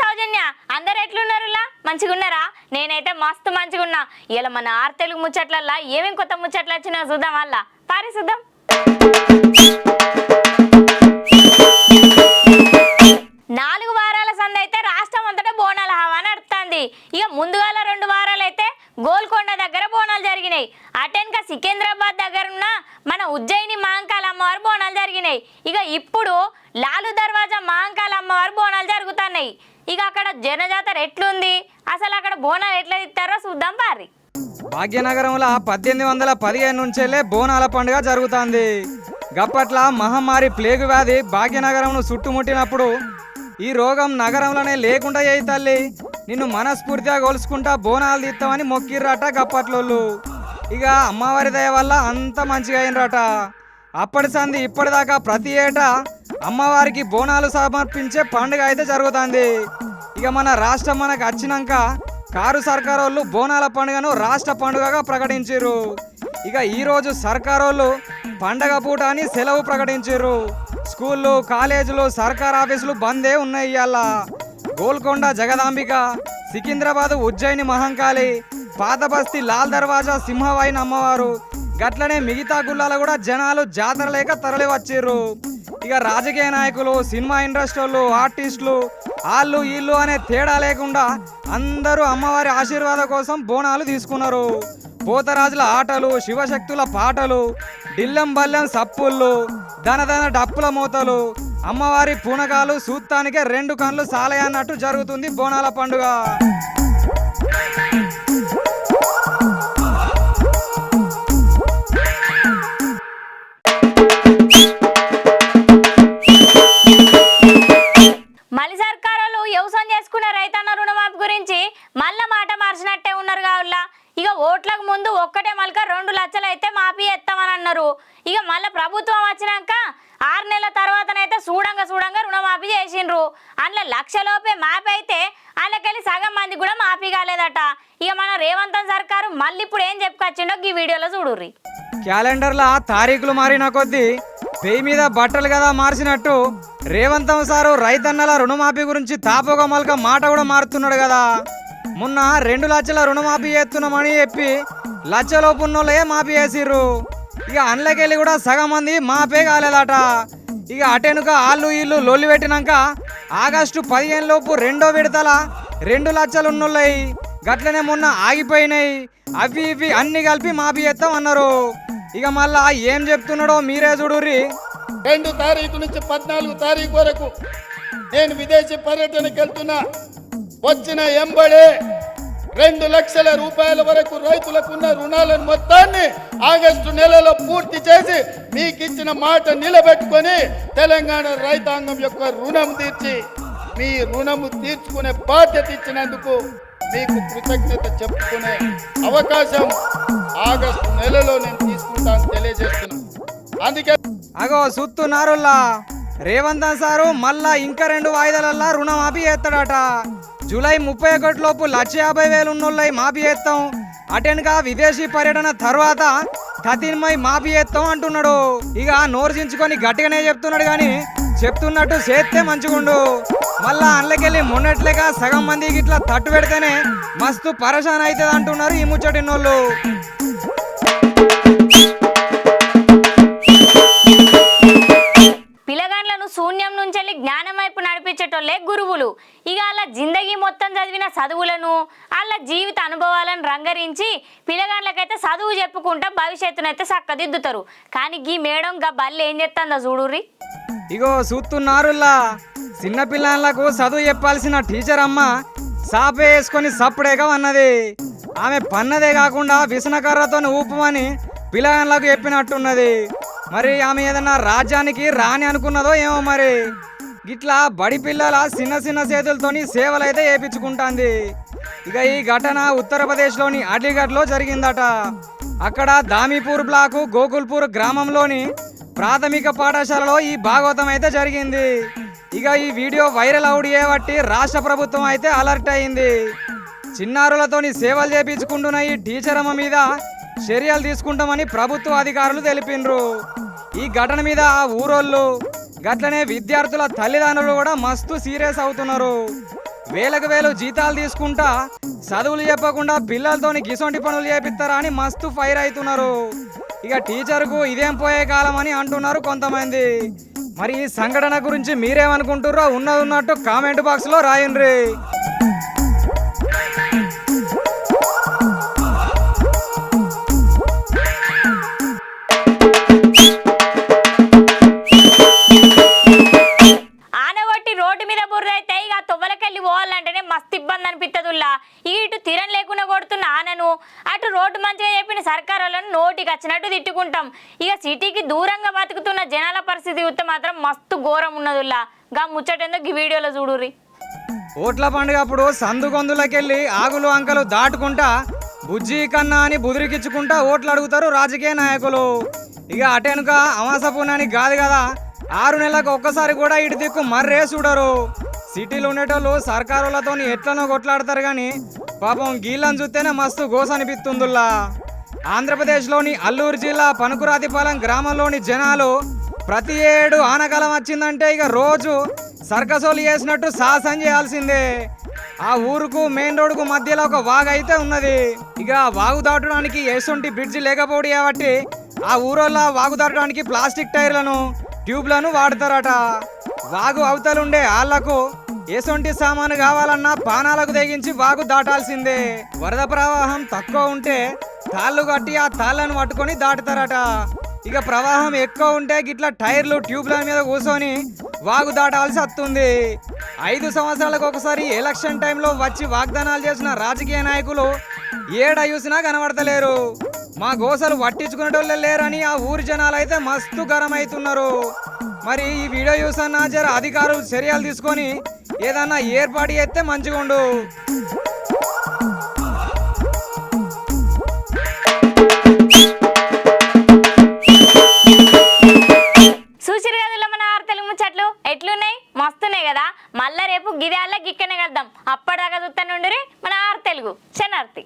సౌజన్య? అందరు ఎట్లున్నారులా? మంచిగున్నారా? నేనైతే మస్తు మంచిగున్నా. ఇలా మన ఆరు తెలుగు ముచ్చట్లల్లా ఏమేం కొత్త ముచ్చట్లు వచ్చినా చూద్దాం వల్ల పారి చూద్దాం. నాలుగు వారాల సంద అయితే రాష్ట్రం అంతటా బోనాల హవా నడుపుతుంది ఇక ముందుగాల రెండు వారాలు అయితే గోల్కొండ దగ్గర బోనాలు జరిగినాయి. అటెన్క సికింద్రాబాద్ దగ్గర ఉన్న మన ఉజ్జయిని మహంకాల అమ్మవారి బోనాలు జరిగినాయి. ఇక ఇప్పుడు లాలు దర్వాజా మహంకాల అమ్మవారి బోనాలు జరుగుతున్నాయి. ఇక అక్కడ జనజాతర ఎట్లుంది అసలు అక్కడ బోనాలు ఎట్లా ఇస్తారో చూద్దాం పారి. భాగ్యనగరంలో పద్దెనిమిది వందల పదిహేను నుంచేలే బోనాల పండుగ జరుగుతుంది. గప్పట్ల మహమ్మారి ప్లేగు వ్యాధి భాగ్యనగరంను చుట్టుముట్టినప్పుడు ఈ రోగం నగరంలోనే లేకుండా చేయి తల్లి. నిన్ను మనస్ఫూర్తిగా కొలుసుకుంటా బోనాలు తీస్తామని మొక్కిర్రట గప్పట్లోళ్ళు. ఇక అమ్మవారి దయ వల్ల అంత మంచిగా అయినరట. అప్పటి సంది ఇప్పటిదాకా ప్రతి ఏటా అమ్మవారికి బోనాలు సమర్పించే పండుగ అయితే జరుగుతుంది. ఇక మన రాష్ట్రం మనకు వచ్చినాక కారు సర్కార్ వాళ్ళు బోనాల పండుగను రాష్ట్ర పండుగగా ప్రకటించారు ఇక ఈరోజు సర్కార్ వాళ్ళు పండగ పూట అని సెలవు ప్రకటించారు స్కూళ్ళు కాలేజీలు సర్కార్ ఆఫీసులు బందే ఉన్నాయి ఇవాళ గోల్కొండ జగదాంబిక సికింద్రాబాద్ ఉజ్జయిని మహంకాళి పాతబస్తి లాల్ దర్వాజా సింహవాయిని అమ్మవారు గట్లనే మిగతా గుళ్ళాల కూడా జనాలు జాతర లేక తరలి వచ్చిర్రు. ఇక రాజకీయ నాయకులు సినిమా ఇండస్ట్రీలు ఆర్టిస్టులు వాళ్ళు వీళ్ళు అనే తేడా లేకుండా అందరూ అమ్మవారి ఆశీర్వాదం కోసం బోనాలు తీసుకున్నారు. పోతరాజుల ఆటలు శివశక్తుల పాటలు డిల్లం బల్లెం సప్పుళ్ళు ధనధన డప్పుల మూతలు అమ్మవారి పూనకాలు సూత్తానికే రెండు కళ్ళు సాలే అన్నట్టు జరుగుతుంది బోనాల పండుగ. చూడంగా చూడంగా రుణమాఫీ చేసిండ్రు. అందులో లక్షలోపే మాఫీ అయితే అందులోకెళ్ళి సగం మంది కూడా మాఫీ కాలేదట. ఇక మన రేవంత్ సర్కారు మళ్ళీ ఇప్పుడు ఏం చెప్పుకొచ్చిండో ఈ వీడియోలో చూడుర్రి. క్యాలెండర్లో తారీఖులు మారిన కొద్దీ పెయి మీద బట్టలు కదా మార్చినట్టు రేవంతం సారు రైతన్నల రుణమాఫీ గురించి తాపోక మలక మాట కూడా మారుతున్నాడు కదా. మొన్న రెండు లక్షల రుణమాఫీ చేస్తున్నామని చెప్పి లక్షలోపు ఉన్నోళ్ళే మాఫీ చేసిర్రు. ఇక అందులోకెళ్ళి కూడా సగం మంది మాఫే కాలేదట. ఇక అటెనుక ఆళ్ళు ఇల్లు లొల్లి పెట్టినాక ఆగస్టు పదిహేను లోపు రెండో విడతల రెండు లక్షలు ఉన్నోళ్ళయి గట్లనే మొన్న ఆగిపోయినాయి. అవి ఇవి అన్ని కలిపి మాఫీ చేస్తాం అన్నారు. ఇక మళ్ళా ఏం చెప్తున్నాడో మీరే చూడుర్రి. రెండు తారీఖు నుంచి పద్నాలుగు తారీఖు వరకు నేను విదేశీ పర్యటనకి వెళ్తున్నా. వచ్చిన ఎంబడే రెండు లక్షల రూపాయల వరకు రైతులకున్న రుణాలను మొత్తాన్ని ఆగస్టు నెలలో పూర్తి చేసి మీకు ఇచ్చిన మాట నిలబెట్టుకొని తెలంగాణ రైతాంగం యొక్క రుణం తీర్చి మీ రుణము తీర్చుకునే బాధ్యత ఇచ్చినందుకు మీకు కృతజ్ఞత చెప్పుకునే అవకాశం ఆగస్టు నెలలో నేను తీసుకుంటాను తెలియజేస్తున్నాను. అందుకే అగో సుత్తున్నారుల్లా రేవంత్ సారు మళ్ళా ఇంకా రెండు వాయిదాలల్లా రుణమాఫీ చేస్తాడట. జూలై ముప్పై ఒకటి లోపు లక్ష యాభై వేలు ఉన్నోళ్ళై మాఫీ చేస్తాం. అటెన్గా విదేశీ పర్యటన తర్వాత కతిన్మై మాఫీ చేస్తాం అంటున్నాడు. ఇక నోర్చించుకొని గట్టిగానే చెప్తున్నాడు కానీ చెప్తున్నట్టు చేస్తే మంచిగుండు. మళ్ళా అందులోకెళ్ళి మొన్నట్లేక సగం మందికి ఇట్లా తట్టు పెడితేనే మస్తు పరేషాన్ అవుతుంది అంటున్నారు ఈ ముచ్చటినోళ్ళు చదివిన చదువులను వాళ్ళ జీవిత అనుభవాలను రంగరించి పిల్లగాండ్లకైతే చదువు చెప్పుకుంటా భవిష్యత్తునైతే చక్కదిద్దుతారు. కానీ గీ మేడం గా బల్లి ఏం చేస్తుందో చూడుర్రి. ఇగో చూస్తున్నారు చిన్న పిల్లలకు చదువు చెప్పాల్సిన టీచర్ అమ్మ సాపే వేసుకొని సప్పుడేగా అన్నది ఆమె పన్నదే కాకుండా విసనకర్రతో ఊపమని పిల్లగాళ్ళకు చెప్పినట్టున్నది. మరి ఆమె ఏదన్నా రాజ్యానికి రాని అనుకున్నదో ఏమో మరి. గిట్లా బడి పిల్లల చిన్న చిన్న చేతులతోని సేవలైతే అయితే ఇక ఈ ఘటన ఉత్తరప్రదేశ్లోని అలీగఢ్లో జరిగిందట. అక్కడ దామీపూర్ బ్లాకు గోకుల్పూర్ గ్రామంలోని ప్రాథమిక పాఠశాలలో ఈ భాగవతం అయితే జరిగింది. ఇక ఈ వీడియో వైరల్ అవుడు చేయబట్టి రాష్ట్ర ప్రభుత్వం అయితే అలర్ట్ అయింది. చిన్నారులతోని సేవలు చేపించుకుంటున్న ఈ టీచర్ అమ్మ మీద చర్యలు తీసుకుంటామని ప్రభుత్వ అధికారులు తెలిపిండ్రు. ఈ ఘటన మీద ఆ ఊరోళ్ళు గట్లనే విద్యార్థుల తల్లిదండ్రులు కూడా మస్తు సీరియస్ అవుతున్నారు. వేలకు వేలు జీతాలు తీసుకుంటా చదువులు చెప్పకుండా పిల్లలతోని గిసొంటి పనులు చేపిస్తారా అని మస్తు ఫైర్ అవుతున్నారు. ఇక టీచర్కు ఇదేం పోయే కాలం అని అంటున్నారు కొంతమంది. మరి ఈ సంఘటన గురించి మీరేమనుకుంటుర్రో ఉన్నది ఉన్నట్టు కామెంట్ బాక్స్లో రాయండి. మంచిగా చెప్పిన సర్కార్ వాళ్ళని నోటికి వచ్చినట్టు తిట్టుకుంటాం. ఇక సిటీకి దూరంగా బతుకుతున్న జనాల పరిస్థితి చూస్తే మాత్రం మస్తు ఘోరం ఉన్నదిలా గా ముచ్చటేందో ఈ వీడియోలో చూడుర్రి. ఓట్ల పండుగ అప్పుడు సందుగొందులకెళ్ళి ఆగులు అంకలు దాటుకుంటా బుజ్జి కన్నా అని బుదిరికిచ్చుకుంటా ఓట్లు అడుగుతారు రాజకీయ నాయకులు. ఇక అటెనుక అమాస కాదు కదా ఆరు నెలలకు ఒక్కసారి కూడా ఇటు దిక్కు మర్రే చూడరు. సిటీలు ఉండేటోళ్ళు సర్కారులతో ఎట్లనో కొట్లాడతారు కానీ పాపం గీళ్ళని చూస్తేనే మస్తు గోస అనిపిస్తుందిలా ఆంధ్రప్రదేశ్లోని అల్లూరు జిల్లా పనుకురాతిపాలెం గ్రామంలోని జనాలు ప్రతి ఏడు ఆనకాలం వచ్చిందంటే ఇక రోజు సర్కసోలు చేసినట్టు సాహసం చేయాల్సిందే. ఆ ఊరుకు మెయిన్ రోడ్డుకు మధ్యలో ఒక వాగు అయితే ఉన్నది. ఇక వాగు దాటడానికి ఎసుంటి బ్రిడ్జి లేకపోవడం కాబట్టి ఆ ఊరోళ్ళ వాగు దాటడానికి ప్లాస్టిక్ టైర్లను ట్యూబ్లను వాడతారట. వాగు అవతలుండే ఆళ్ళకు ఎసొంటి సామాను కావాలన్నా పానాలకు తెగించి వాగు దాటాల్సిందే. వరద ప్రవాహం తక్కువ ఉంటే తాళ్ళు కట్టి ఆ తాళ్ళను పట్టుకొని దాటుతారట. ఇక ప్రవాహం ఎక్కువ ఉంటే గిట్ల టైర్లు ట్యూబ్ల మీద కూర్చొని వాగు దాటాల్సి వస్తుంది. ఐదు సంవత్సరాలకు ఒకసారి ఎలక్షన్ టైంలో వచ్చి వాగ్దానాలు చేసిన రాజకీయ నాయకులు ఏడ చూసినా కనబడతలేరు. మా గోసలు పట్టించుకునేటోళ్ళే లేరని ఆ ఊరి జనాలు అయితే మస్తు గరం అవుతున్నారు మరి ఈ వీడియో చూసన్నా జర అధికారులు చర్యలు తీసుకొని ఏదన్నా ఏర్పాటు చేస్తే మంచిగా ఉండు. చూసిరు కదా మన తెలుగు ఎట్లున్నాయి? మస్తున్నాయి కదా. మళ్ళా రేపు గిక్కనే మన ఆరు తెలుగు. శనార్థి